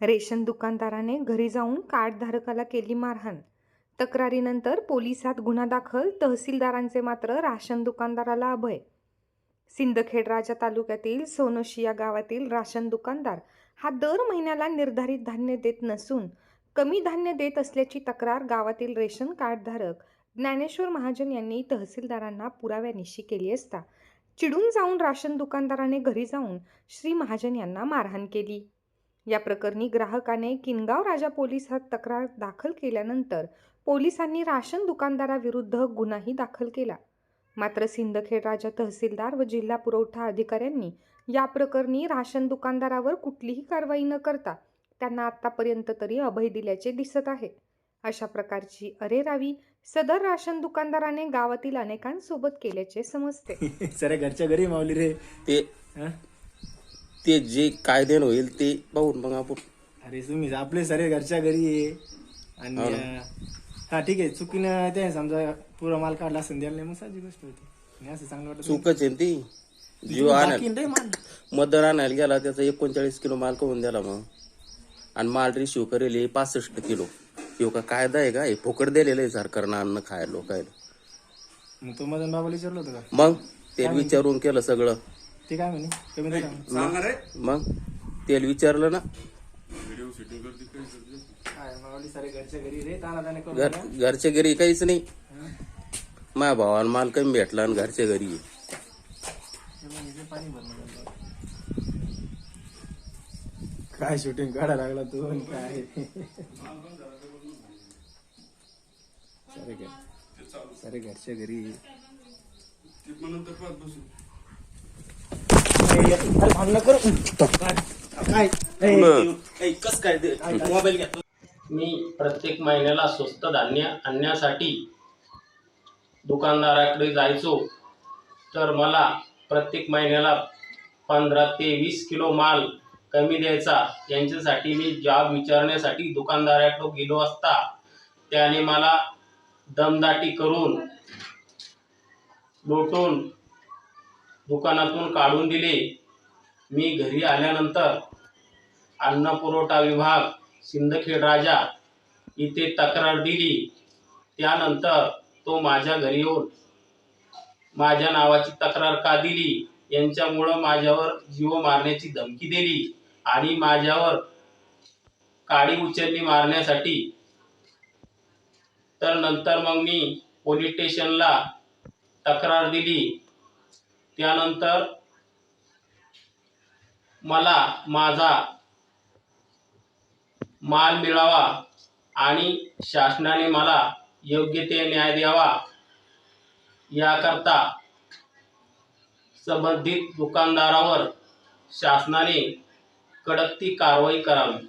Ration दुकानदाराने घरी जाऊन कार्डधारकाला केली मारहाण. तक्रारीनंतर पोलिसात गुन्हा दाखल तहसीलदारांचे मात्र राशन दुकानदाराला अभय. सिंदखेड राजा तालुक्यातील सोनोशी या गावातील राशन दुकानदार हा दर महिन्याला निर्धारित धान्य देत नसून कमी धान्य देत असल्याची तक्रार गावातील रेशन कार्डधारक ज्ञानेश्वर महाजन यांनी तहसीलदारांना पुराव्यानिशी केली असता चिडून जाऊन राशन दुकानदाराने घरी जाऊन श्री महाजन यांना मारहाण केली. या प्रकरणी ग्राहकाने किनगाव राजा पोलिसात तक्रार दाखल केल्यानंतर पोलिसांनी राशन दुकानदाराविरुद्ध गुन्हाही दाखल केला. मात्र सिंदखेड राजा तहसीलदार व जिल्हा पुरवठा अधिकाऱ्यांनी या प्रकरणी राशन दुकानदारावर कुठलीही कारवाई न करता त्यांना आतापर्यंत तरी अभय दिल्याचे दिसत आहे. अशा प्रकारची अरेरावी सदर राशन दुकानदाराने गावातील अनेकांसोबत केल्याचे समजते. सरे घरच्या घरी मावली रे. ते हं? ते जे कायद्यानं होईल ते पाहून मग आपण. अरे तुम्ही आपले सरे घरच्या घरी ये. आणि अं, हा ठीक आहे. चुकीनं ते समजा पुरा माल काढला असेल द्यायला नाही मग साधी गोष्ट होती. आणि असं चांगलं वाटत. चूकच आहे ना ती. जीव बाकी आणायला माल. गेला त्याचा एकोणचाळीस किलो माल करून द्याला मग. आणि माल रिशिव करेल हे पासष्ट किलो. ह्यो का कायदा आहे का? हे फुकट दिलेलं आहे सरकारनं अन्न खायला लोकायला. मग तो मदन बाबाला विचारलं होतं का? मग ते विचारून केलं सगळं. ते काय म्हणे? का म्हणे? मग? तेल विचारलं ना. काय मावली सरे घरच्या घरी रे ताना ताने करून घर घरच्या घरी काहीच नाही. माझ्या भावाला माल कमी भेटला आणि घरच्या घरी आहे. पाणी भरणं काय शूटिंग काढा लागला तू आणि काय? सरे घर सरे घरच्या घरी भांडणं करू काय कस काय मोबाईल मी प्रत्येक महिन्याला स्वस्त धान्य आणण्यासाठी दुकानदाराकडे जायचो. तर मला प्रत्येक महिन्याला पंधरा ते वीस किलो माल कमी द्यायचा. यांच्यासाठी मी जॉब विचारण्यासाठी दुकानदाराकडे गेलो असता. त्याने मला दमदाटी करून लोटून दुकानातून काढून दिले. मी घरी आल्यानंतर अन्न पुरवठा विभाग सिंदखेड राजा इथे तक्रार दिली. त्यानंतर तो माझ्या घरी येऊन माझ्या नावाची तक्रार का दिली? यांच्यामुळं माझ्यावर जीव मारण्याची धमकी दिली आणि माझ्यावर काडी उचलली मारण्यासाठी तर नंतर मग मी पोलीस स्टेशनला तक्रार दिली. त्यानंतर मला माझा माल मिळावा आणि शासनाने मला योग्य ते न्याय द्यावा याकरता संबंधित दुकानदारावर शासनाने कडक ती कारवाई करावी.